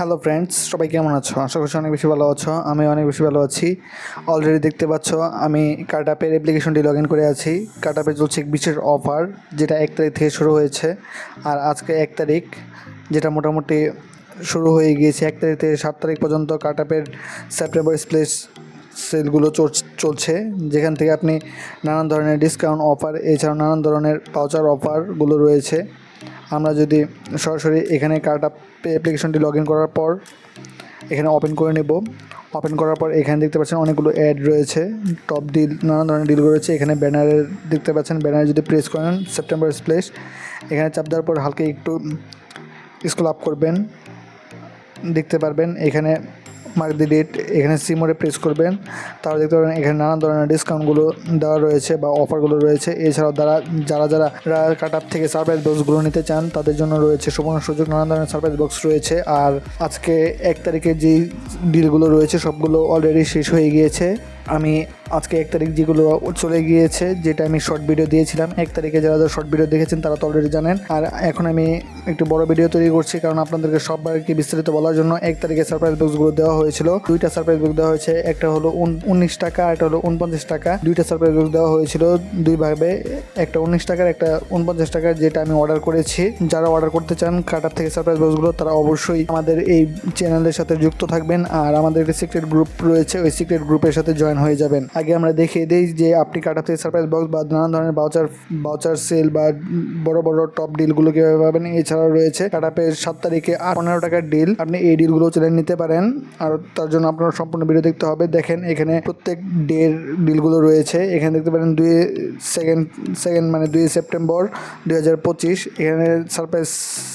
Hello friends সবাই কেমন আছো? আশা করছি অনেক বেশি ভালো আছো, আমি অনেক বেশি ভালো আছি। অলরেডি দেখতে পাচ্ছ, আমি কাটাপের অ্যাপ্লিকেশনটি লগ ইন করে আছি। কাটাপে চলছে এক বিশেষ অফার যেটা এক তারিখ থেকে শুরু হয়েছে। আর আজকে এক তারিখ, যেটা মোটামুটি শুরু হয়ে গিয়েছে এক তারিখ থেকে সাত তারিখ পর্যন্ত কাটাপের সেপ্টেম্বর স্প্লেস সেলগুলো চল- চলছে। যেখান থেকে আপনি নানান ধরনের ডিসকাউন্ট অফার এছাড়াও নানান ধরনের পাউচার অফারগুলো রয়েছে। আমরা যদি সরাসরি এখানে কার্ড আপ অ্যাপ্লিকেশনটি লগ ইন করার পর এখানে ওপেন করে নেব। ওপেন করার পর এখানে দেখতে পাচ্ছেন অনেকগুলো অ্যাড রয়েছে। টপ ডিল নানান ধরনের ডিল রয়েছে। এখানে ব্যানারের দেখতে পাচ্ছেন ব্যানারে যদি প্রেস করেন সেপ্টেম্বর স্প্লেশ এখানে চাপ দেওয়ার পর হালকা একটু স্কুল আপ করবেন। দেখতে পারবেন, এখানে মার্ক দি ডেট এখানে সিমোরে প্রেস করবেন। তাহলে দেখতে পারবেন এখানে নানান ধরনের ডিসকাউন্টগুলো দেওয়া রয়েছে বা অফারগুলো রয়েছে। এছাড়াও যারা যারা যারা কাট আপ থেকে সারপ্রাইজ বক্সগুলো নিতে চান, তাদের জন্য রয়েছে সুবর্ণ সুযোগ, নানান ধরনের সারপ্রাইজ বক্স রয়েছে। আর আজকে এক তারিখে যেই ডিলগুলো রয়েছে, সবগুলো অলরেডি শেষ হয়ে গিয়েছে। আমি আজকে এক তারিখ যেগুলো চলে গিয়েছে, যেটা আমি শর্ট ভিডিও দিয়েছিলাম, এক তারিখে যারা যারা শর্ট ভিডিও দেখেছেন তারা তো অলরেডি জানেন। আর এখন আমি একটু বড় ভিডিও তৈরি করছি, কারণ আপনাদেরকে সববারকে বিস্তারিত বলার জন্য এক তারিখে সারপ্রাইজ বক্সগুলো দেওয়া হয়েছিল। দুইটা সারপ্রাইজ বক্স দেওয়া হয়েছে, একটা হলো উন- উনিশ টাকা একটা হলো উনপঞ্চাশ টাকা। দুইটা সারপ্রাইজ বক্স দেওয়া হয়েছিল দুই ভাবে একটা উনিশ টাকার, একটা উনপঞ্চাশ টাকার, যেটা আমি অর্ডার করেছি। যারা অর্ডার করতে চান, কাটার থেকে সারপ্রাইজ বক্সগুলো তারা অবশ্যই আমাদের এই চ্যানেলের সাথে যুক্ত থাকবেন। আর আমাদের একটা সিক্রেট গ্রুপ রয়েছে, ওই সিক্রেট গ্রুপের সাথে জয়েন হয়ে যাবেন। আগে আমরা দেখিয়ে দিই যে আপনি কাটা থেকে সারপ্রাইজ বক্স বা নানান ধরনের বাউচার বাউচার সেল বা বড় বড় টপ ডিলগুলো কীভাবে পাবেন এছাড়াও রয়েছে কাট কাটাপের সাত তারিখে আর পনেরো টাকার ডিল আপনি এই ডিলগুলো চলে নিতে পারেন। আর তার জন্য আপনার সম্পূর্ণ ভিডিও দেখতে হবে। দেখেন এখানে প্রত্যেক ডের ডিলগুলো রয়েছে। এখানে দেখতে পারেন দুই সেকেন্ড সেকেন্ড মানে দুই সেপ্টেম্বর দুই হাজার পঁচিশ। এখানে সারপ্রাইজ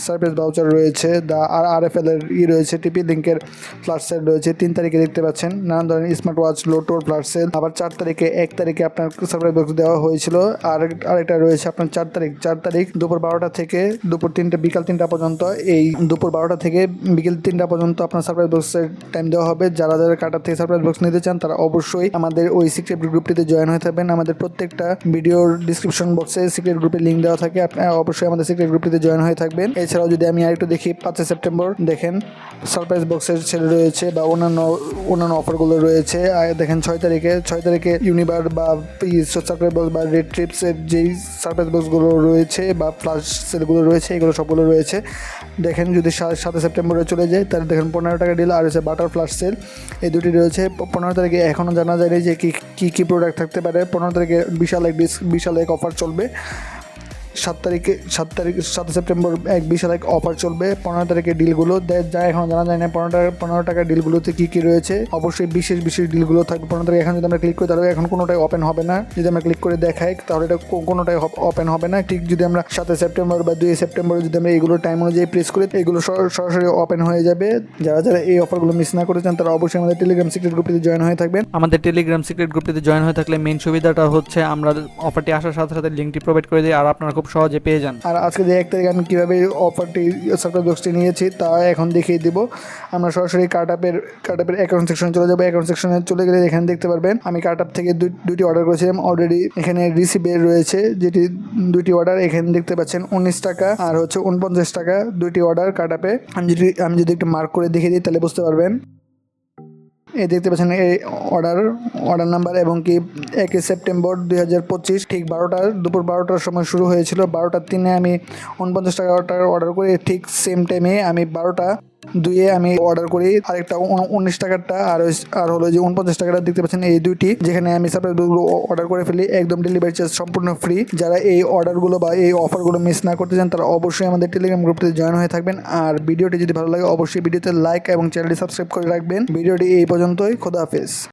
সারপ্রাইজ বাউচার রয়েছে। দা আর আর এফ এল এর ই রয়েছে। টিপি লিঙ্কের ফ্ল্যাশ সেল রয়েছে। তিন তারিখে দেখতে পাচ্ছেন। নানান ধরনের স্মার্ট ওয়াচ লোটোর ফ্ল্যাশ সেল আবার চার তারিখে, এক তারিখে আপনার সারপ্রাইজ বক্স দেওয়া হয়েছিল। আর আরেকটা রয়েছে আপনার চার তারিখ। চার তারিখ দুপুর বারোটা থেকে দুপুর তিনটা, বিকাল তিনটা পর্যন্ত। এই দুপুর বারোটা থেকে বিকেল তিনটা পর্যন্ত আপনার সারপ্রাইজ বক্সের টাইম দেওয়া হবে। যারা যারা কাটার থেকে সারপ্রাইজ বক্স নিতে চান, তারা অবশ্যই আমাদের ওই সিক্রেট গ্রুপটিতে জয়েন হয়ে থাকবেন। আমাদের প্রত্যেকটা ভিডিওর ডিসক্রিপশন বক্সে সিক্রেট গ্রুপের লিঙ্ক দেওয়া থাকে। আপনারা অবশ্যই আমাদের সিক্রেট গ্রুপটিতে জয়েন হয়ে থাকবেন। এছাড়াও যদি আমি আরেকটু দেখি, পাঁচই সেপ্টেম্বর, দেখেন সারপ্রাইজ বক্সের ছেলে রয়েছে বা অন্যান্য অন্যান্য অফারগুলো রয়েছে। দেখেন ছয় তারিখে, ছয় তারিখে ইউনিভার বা সারপ্রাইজ বক্স বা রেড ট্রিপসের যেই সারপ্রাইজ বক্সগুলো রয়েছে বা ফ্লাশ সেলগুলো রয়েছে, এগুলো সবগুলো রয়েছে। দেখেন যদি সাত সাতই সেপ্টেম্বরে চলে যায়, তাহলে দেখেন পনেরো টাকা ডিল আর হচ্ছে বাটার ফ্লাশ সেল এই দুটি রয়েছে। পনেরো তারিখে এখনও জানা যায়নি যে কী কী কী প্রোডাক্ট থাকতে পারে। পনেরো তারিখে বিশাল এক বিশাল এক অফার চলবে। সাত তারিখে, সাত তারিখ, সাত সেপ্টেম্বর এক বিশাল এক অফার চলবে। পনেরো তারিখে ডিলগুলো যা এখন জানা যায় না পনেরো টাকা পনেরো টাকার ডিলগুলোতে কী কী রয়েছে। অবশ্যই বিশেষ বিশেষ ডিলগুলো থাকবে। পনেরো তারিখ এখন যদি আমরা ক্লিক করি, তাহলে এখন কোনোটাই ওপেন হবে না। যদি আমরা ক্লিক করে দেখাই, তাহলে এটা কোনোটাই ওপেন হবে না। ঠিক যদি আমরা সাতই সেপ্টেম্বর বা দুই সেপ্টেম্বর যদি আমরা এগুলো টাইম অনুযায়ী প্রেস করি, এগুলো সর- সরাসরি ওপেন হয়ে যাবে। যারা যারা এই অফারগুলো মিস না করেছেন, তারা অবশ্যই আমাদের টেলিগ্রাম সিক্রেট গ্রুপটিতে জয়েন হয়ে থাকবেন। আমাদের টেলিগ্রাম সিক্রেট গ্রুপটিতে জয়েন হয়ে থাকলে মেন সুবিধাটা হচ্ছে আমরা অফারটি আসার সাথে সাথে লিঙ্কটি প্রোভাইড করে দিই। আর আপনারা সহজে পেয়ে যান। আর আজকে যে এক তারিখ আমি কীভাবে অফারটি সারপ্রাইজ বক্সটি নিয়েছি তা এখন দেখিয়ে দিব। আমরা সরাসরি কার্টআপের কার্টআপের অ্যাকাউন্ট সেকশনে চলে যাব। অ্যাকাউন্ট সেকশনে চলে গেলে এখানে দেখতে পারবেন, আমি কার্টআপ থেকে দুই- দুইটি অর্ডার করেছিলাম। অলরেডি এখানে রিসিভের রয়েছে, যেটি দুইটি অর্ডার এখানে দেখতে পাচ্ছেন উনিশ টাকা আর হচ্ছে উনপঞ্চাশ টাকা দুইটি অর্ডার কার্টআপে আমি যদি আমি যদি একটু মার্ক করে দেখিয়ে দিই, তাহলে বুঝতে পারবেন। এই দেখতে পাচ্ছেন, এই অর্ডার অর্ডার নাম্বার এবং কি একই সেপ্টেম্বর দুই হাজার পঁচিশ, ঠিক বারোটার দুপুর বারোটার সময় শুরু হয়েছিল। বারোটার তিনে আমি উনপঞ্চাশ টাকা অর্ডার করে, ঠিক সেম টাইমে আমি বারোটা দুইয়ে আমি অর্ডার করি। আরেকটা উন- উনিশ টাকারটা, আর আর হলো যে উনপঞ্চাশ টাকাটা দেখতে পাচ্ছেন এই দুইটি। যেখানে আমি সারপ্রাইজগুলো অর্ডার করে ফেলি, একদম ডেলিভারি চার্জ সম্পূর্ণ ফ্রি যারা এই অর্ডারগুলো বা এই অফারগুলো মিস না করতে চান, তারা অবশ্যই আমাদের টেলিগ্রাম গ্রুপটিতে জয়েন হয়ে থাকবেন। আর ভিডিওটি যদি ভালো লাগে, অবশ্যই ভিডিওতে লাইক এবং চ্যানেলটি সাবস্ক্রাইব করে রাখবেন। ভিডিওটি এই পর্যন্তই, খোদা হাফেজ।